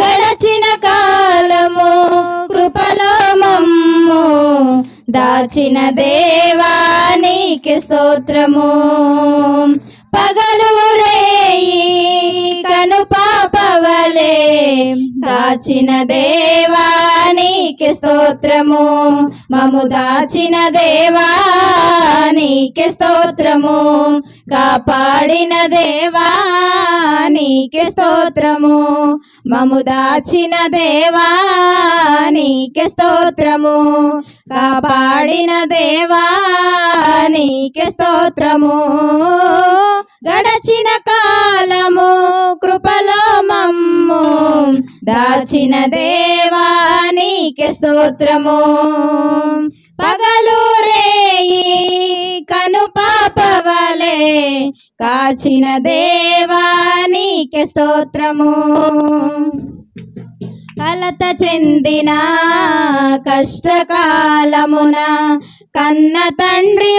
గడచిన కాలము కృపలో మమ్ము. దాచిన దేవానికి స్తోత్రము. పగలు రేయి కను పాపవలే. దాచిన దేవానికి స్తోత్రము. మము దాచిన దేవానికి స్తోత్రము. కాపాడిన దేవా నీకే స్తోత్రము మము దాచిన దేవానికి స్తోత్రము కాపాడిన దేవానికి స్తోత్రము గడచిన కాలము కృపలో మమ్ము. దాచిన దేవానికి స్తోత్రము పగలు రేయి కాచిన దేవానికి స్తోత్రము. కలత చెందిన కష్టకాలమున కన్న తండ్రి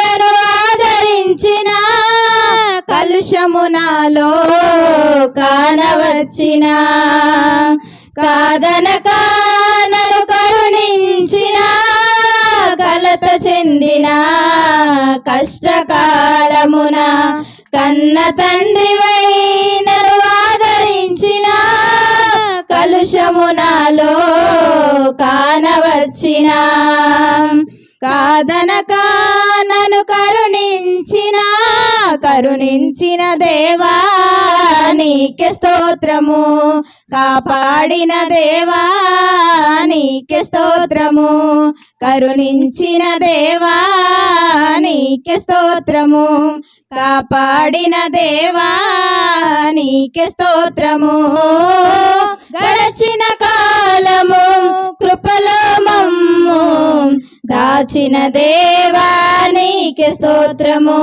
నన్ను ఆదరించిన కలుషమునాలో కానవచ్చిన కాదనక నన్ను కరుణించిన కలత చెందిన కష్టకాలము కన్న తండ్రి నన్ను ఆదరించిన కలుషమునాలో కానవచ్చిన. కాదనక నన్ను కరుణించిన కరుణించిన దేవా నీకే స్తోత్రము. కాపాడిన దేవా నీకే స్తోత్రము. కరుణించిన దేవా నీకే స్తోత్రము. కాపాడిన దేవా నీకే స్తోత్రము. గడచిన కాలము కృపలో మమ్ము. దాచిన దేవా నీకే స్తోత్రము.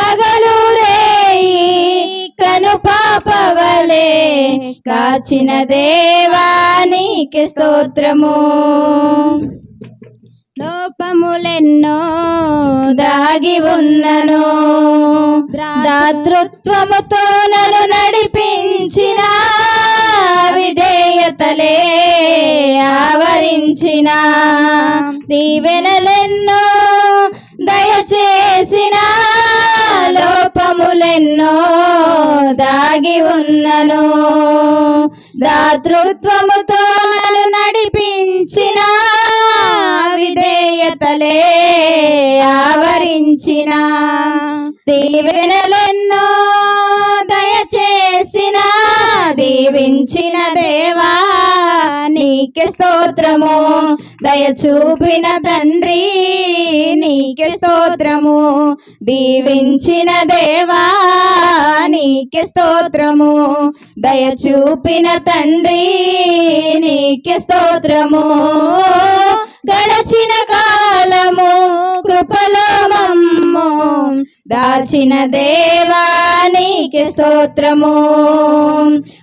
పగలు రేయి కను పాపవలే. కాచిన దేవా నీకే స్తోత్రము. లోపములెన్నో దాగి ఉన్నను. దాతృత్వముతో నన్ను నడిపించిన విధేయతలే ఆవరించిన. దీవెనలెన్నో దయచేసిన లోపములెన్నో దాగి ఉన్నను. దాతృత్వముతో నన్ను నడిపించిన తలే ఆవరించిన దీవెనలెన్నో దయచేసిన దీవించిన దేవా నీకే స్తోత్రము. దయ చూపిన తండ్రి నీకే స్తోత్రము. దీవించిన దేవా నీకే స్తోత్రము. దయ చూపిన తండ్రి నీకే స్తోత్రము. గడచిన కృపలో మమ్ము దాచిన దేవానికి స్తోత్రము.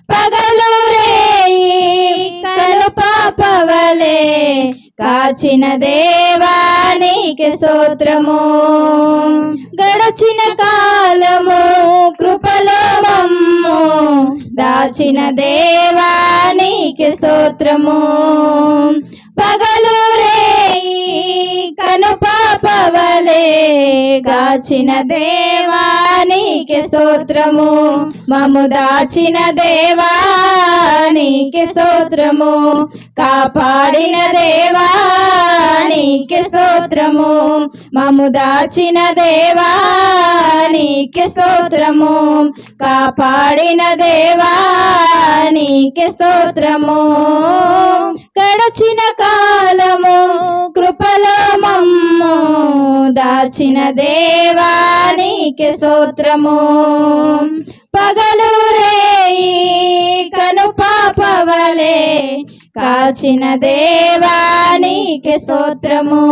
పగలు రేయి కను పాపవలే కాచిన దేవానికి స్తోత్రము. గడచిన కాలము కృపలో మమ్ము దాచిన దేవానికి స్తోత్రము. పగలు కను గాచిన దేవానికి స్తోత్రము. మము దాచిన దేవానికి స్తోత్రము. కాపాడిన దేవానికి స్తోత్రము. మము దాచిన దేవానికి స్తోత్రము. కాపాడిన దేవానికి స్తోత్రము. గడచిన కాలము దాచిన దేవానికి స్తోత్రము. పగలు రేయి కను పాపవలే కాచిన దేవానికి స్తోత్రము.